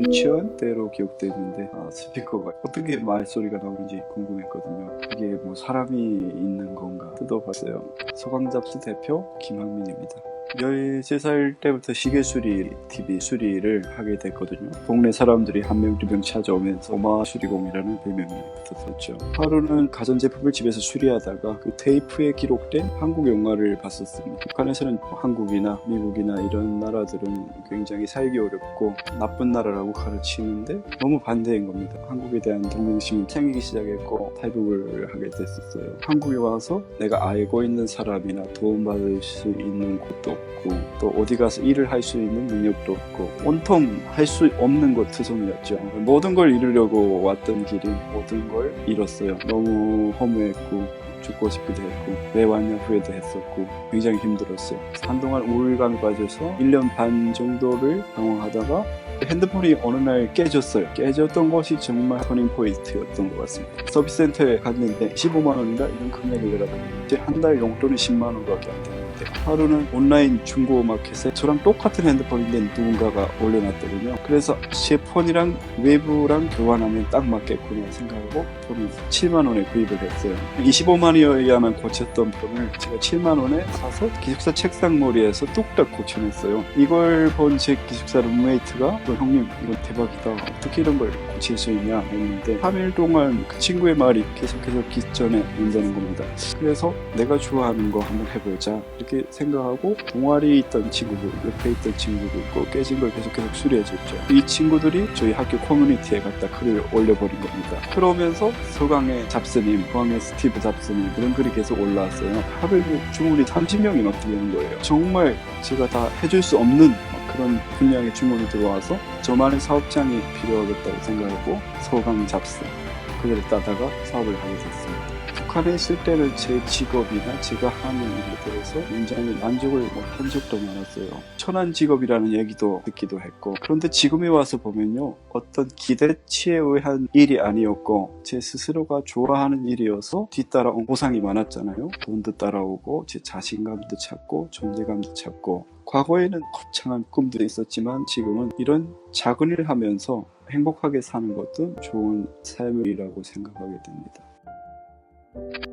유치원 때로 기억되는데 아, 스피커가 어떻게 말소리가 나오는지 궁금했거든요. 이게 뭐 사람이 있는 건가 뜯어봤어요. 서강잡스 대표 김학민입니다. 13살 때부터 시계 수리, TV 수리를 하게 됐거든요. 동네 사람들이 한 명, 두 명 찾아오면서 오마 수리공이라는 별명이 붙었었죠. 하루는 가전제품을 집에서 수리하다가 그 테이프에 기록된 한국 영화를 봤었습니다. 북한에서는 한국이나 미국이나 이런 나라들은 굉장히 살기 어렵고 나쁜 나라라고 가르치는데 너무 반대인 겁니다. 한국에 대한 동정심이 생기기 시작했고 탈북을 하게 됐었어요. 한국에 와서 내가 알고 있는 사람이나 도움받을 수 있는 곳도 없고 또 어디 가서 일을 할 수 있는 능력도 없고 온통 할 수 없는 것 투성이었죠. 모든 걸 이루려고 왔던 길이 모든 걸 잃었어요. 너무 허무했고 죽고 싶기도 했고 왜 왔냐 후회도 했었고 굉장히 힘들었어요. 한동안 우울감에 빠져서 1년 반 정도를 방황하다가 핸드폰이 어느 날 깨졌어요. 깨졌던 것이 정말 터닝 포인트였던 것 같습니다. 서비스 센터에 갔는데 15만 원이라 이런 금액을 내라봤는데 한 달 용돈이 10만 원밖에 안 되는 데 하루는 온라인 중고 마켓에 저랑 똑같은 핸드폰인데 누군가가 올려놨더군요. 그래서 제 폰이랑 외부랑 교환하면 딱 맞겠구나 생각하고 폰을 7만 원에 구입을 했어요. 25만이어야만 고쳤던 폰을 제가 7만 원에 사서 기숙사 책상머리에서 뚝딱 고쳐냈어요. 이걸 본 제 기숙사 룸메이트가 너 형님 이거 대박이다. 어떻게 이런 걸 고칠 수 있냐 했는데 3일 동안 그 친구의 말이 계속해서 기전에 온다는 겁니다. 그래서 내가 좋아하는 거 한번 해보자 이렇게 생각하고 동아리 있던 친구들 옆에 있던 친구들 거 깨진 걸 계속해서 수리해줬죠. 이 친구들이 저희 학교 커뮤니티에 갖다 글을 올려버린 겁니다. 그러면서 서강의 잡스님, 포항의 스티브 잡스님 그런 글이 계속 올라왔어요. 하루에 주문이 30명이 막 들어오는 거예요. 정말 제가 다 해줄 수 없는 막 그런 분량의 주문이 들어와서 저만의 사업장이 필요하겠다고 생각하고 서강 잡스 그들을 따다가 사업을 하게 됐습니다. 북한에 있을 때는 제 직업이나 제가 하는 일에 대해서 굉장히 만족을 못한 적도 많았어요. 천한 직업이라는 얘기도 듣기도 했고 그런데 지금에 와서 보면요 어떤 기대치에 의한 일이 아니었고 제 스스로가 좋아하는 일이어서 뒤따라온 보상이 많았잖아요. 돈도 따라오고 제 자신감도 찾고 존재감도 찾고 과거에는 거창한 꿈도 있었지만 지금은 이런 작은 일을 하면서 행복하게 사는 것도 좋은 삶이라고 생각하게 됩니다.